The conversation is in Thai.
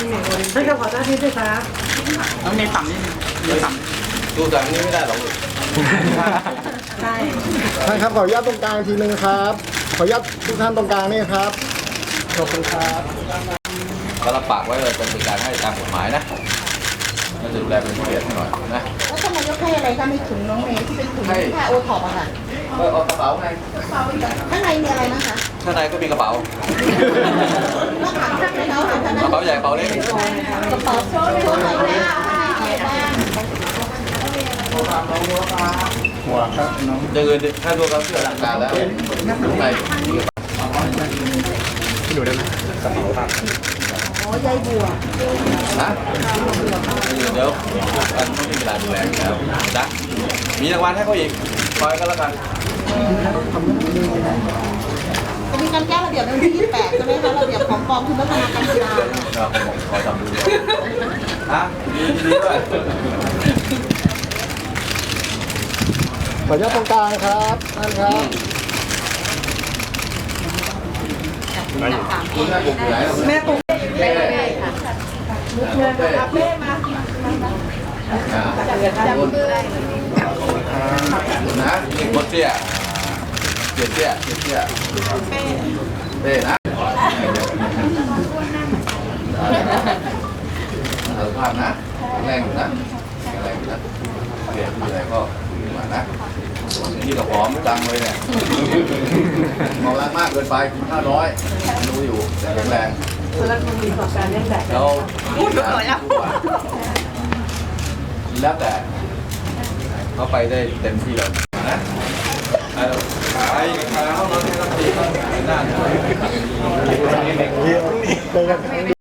ท่านขอหน้าที่ด้วยครับน้องเมย์ต่ำนิดนึงเมย์ต่ดูจากนี้ไม่ได้หรอกใช่ท่านครับขออนุญาตตรงกลางอีกทีนึงครับ ขออนุญาตทุกท่านตรงกลางนี่ครับ ขอบคุณครับ ก็รับปากไว้เลยจะเป็นการให้ตามกฎหมายนะน่าจะดูแลเป็นพิเศษให้หน่อยนะแล้วทำไมยกให้อะไรคะในถุงน้องเมย์ที่เป็นถุงให้ผ้าโอท็อปอะค่ะก็เอากระเป๋าไงข้างในมีอะไรนะคะข้างในก็มีกระเป๋าแล้วถามท่านไปแล้านกนั้นระเป๋าใหญ่กระเป๋าเล็กระเป๋าโชว์โชว์หน่อยนะข้างในมีอะไรบ้างหัวครับน้องเงินถ้ารวมแล้วเสื้อหลังการแล้วข้างในมีกระเป๋าดูได้ไหมกระเป๋าครับอ๋อยายบัวฮะเดี๋ยวอันไม่มีเวลาดูแลแล้วนะมีรางวัลให้เขาอีกคอยก็แล้วกันจะมีการแก้ระเบียบในวันที่28ใช่ไหมคะระเบียบของกองทุนพัฒนาการกีฬา เราผมคอยทำดูฮะดีดีด้วยขออนุญาตตรงกลางครับท่านครับคุณแม่ปลุกอยู่ไหนแม่ปุ๊กเป้เป้เป้มาจำมือนะหมดเตี้ยเตี้ยเตี้ยเตี้ยเตี้ยเป้นะสุข ภาพนะแรงอยู่นะแรงอยู่นะเตี้ยมีอะไรก็คุยมานะนี่ก็ผอมจังเลยเนี่ยมองแรงมากเกินไปกินข้าวน้อยรู้อยู่แต่แข็งแรงแล้วคุณมีประสบการณ์เรื่องแบบแล้วพูดหน่อยแล้วแล้วแต่เขาไปได้เต็มที่แล้วนะไปไปห้องนอนที่ต้องตีต้องหน้าเดี๋ยว